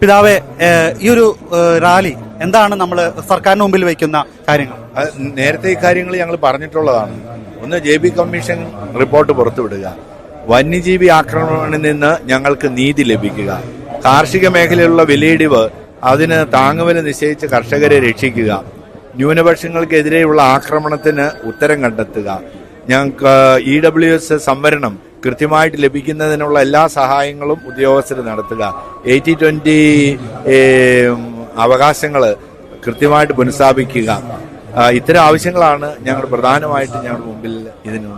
പിതാവെ ഈ ഒരു റാലി എന്താണ് നമ്മൾ സർക്കാരിന് മുമ്പിൽ വയ്ക്കുന്ന കാര്യങ്ങൾ? നേരത്തെ ഈ കാര്യങ്ങൾ ഞങ്ങൾ പറഞ്ഞിട്ടുള്ളതാണ്. ഒന്ന് ജെ ബി കമ്മീഷൻ റിപ്പോർട്ട് പുറത്തുവിടുക. വന്യജീവി ആക്രമണങ്ങളിൽ നിന്ന് ഞങ്ങൾക്ക് നീതി ലഭിക്കുക. കാർഷിക മേഖലയിലുള്ള വിലയിടിവ് അതിന് താങ്ങുവില നിശ്ചയിച്ച് കർഷകരെ രക്ഷിക്കുക. ന്യൂനപക്ഷങ്ങൾക്കെതിരെയുള്ള ആക്രമണത്തിന് ഉത്തരം കണ്ടെത്തുക. ഞങ്ങൾക്ക് ഇ ഡബ്ല്യു എസ് സംവരണം കൃത്യമായിട്ട് ലഭിക്കുന്നതിനുള്ള എല്ലാ സഹായങ്ങളും ഉദ്യോഗസ്ഥർ നടത്തുക. എയ്റ്റി ട്വന്റി അവകാശങ്ങൾ കൃത്യമായിട്ട് പുനഃസ്ഥാപിക്കുക. ഇത്തരം ആവശ്യങ്ങളാണ് ഞങ്ങൾ പ്രധാനമായിട്ട് ഞങ്ങളുടെ മുമ്പിൽ ഇതിന്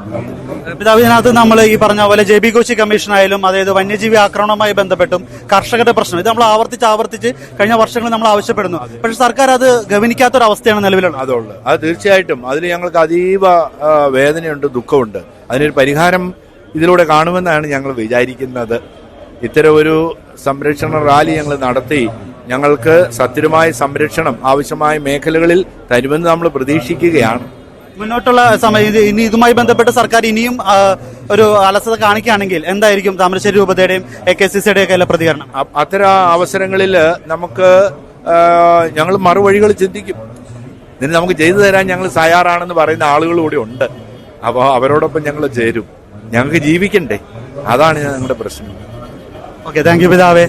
പിതാവ് ഇതിനകത്ത് നമ്മൾ ഈ പറഞ്ഞ പോലെ ജെ ബി കോശി കമ്മീഷൻ ആയാലും അതായത് വന്യജീവി ആക്രമണവുമായി ബന്ധപ്പെട്ടും കർഷകരുടെ പ്രശ്നം. ഇത് നമ്മൾ ആവർത്തിച്ച് ആവർത്തിച്ച് കഴിഞ്ഞ വർഷങ്ങളിൽ നമ്മൾ ആവശ്യപ്പെടുന്നു. പക്ഷെ സർക്കാർ അത് ഗവനിക്കാത്തൊരവസ്ഥയാണ് നിലവിലുള്ളത്. അതുള്ളു അത് തീർച്ചയായിട്ടും അതിൽ ഞങ്ങൾക്ക് അതീവ വേദനയുണ്ട് ദുഃഖമുണ്ട്. അതിനൊരു പരിഹാരം ഇതിലൂടെ കാണുമെന്നാണ് ഞങ്ങൾ വിചാരിക്കുന്നത്. ഇത്തരം ഒരു സംരക്ഷണ റാലി ഞങ്ങൾ നടത്തി. ഞങ്ങൾക്ക് സത്യമായ സംരക്ഷണം ആവശ്യമായ മേഖലകളിൽ തരുമെന്ന് നമ്മൾ പ്രതീക്ഷിക്കുകയാണ്. മുന്നോട്ടുള്ള സമയം ഇനി ഇതുമായി ബന്ധപ്പെട്ട് സർക്കാർ ഇനിയും ഒരു അലസത കാണിക്കുകയാണെങ്കിൽ എന്തായിരിക്കും താമരശ്ശേരി രൂപതയുടെയും എ കെ സി സിയുടെയും ഒക്കെ പ്രതികരണം? അത്തരം അവസരങ്ങളിൽ നമുക്ക് ഞങ്ങൾ മറുവഴികൾ ചിന്തിക്കും. ഇതിന് നമുക്ക് ചെയ്തു തരാൻ ഞങ്ങൾ തയ്യാറാണെന്ന് പറയുന്ന ആളുകൾ കൂടി ഉണ്ട്. അപ്പോൾ അവരോടൊപ്പം ഞങ്ങൾ ചേരും. ഞങ്ങൾക്ക് ജീവിക്കണ്ടേ? അതാണ് ഞങ്ങളുടെ പ്രശ്നം. ഓക്കെ താങ്ക് യു പിതാവേ.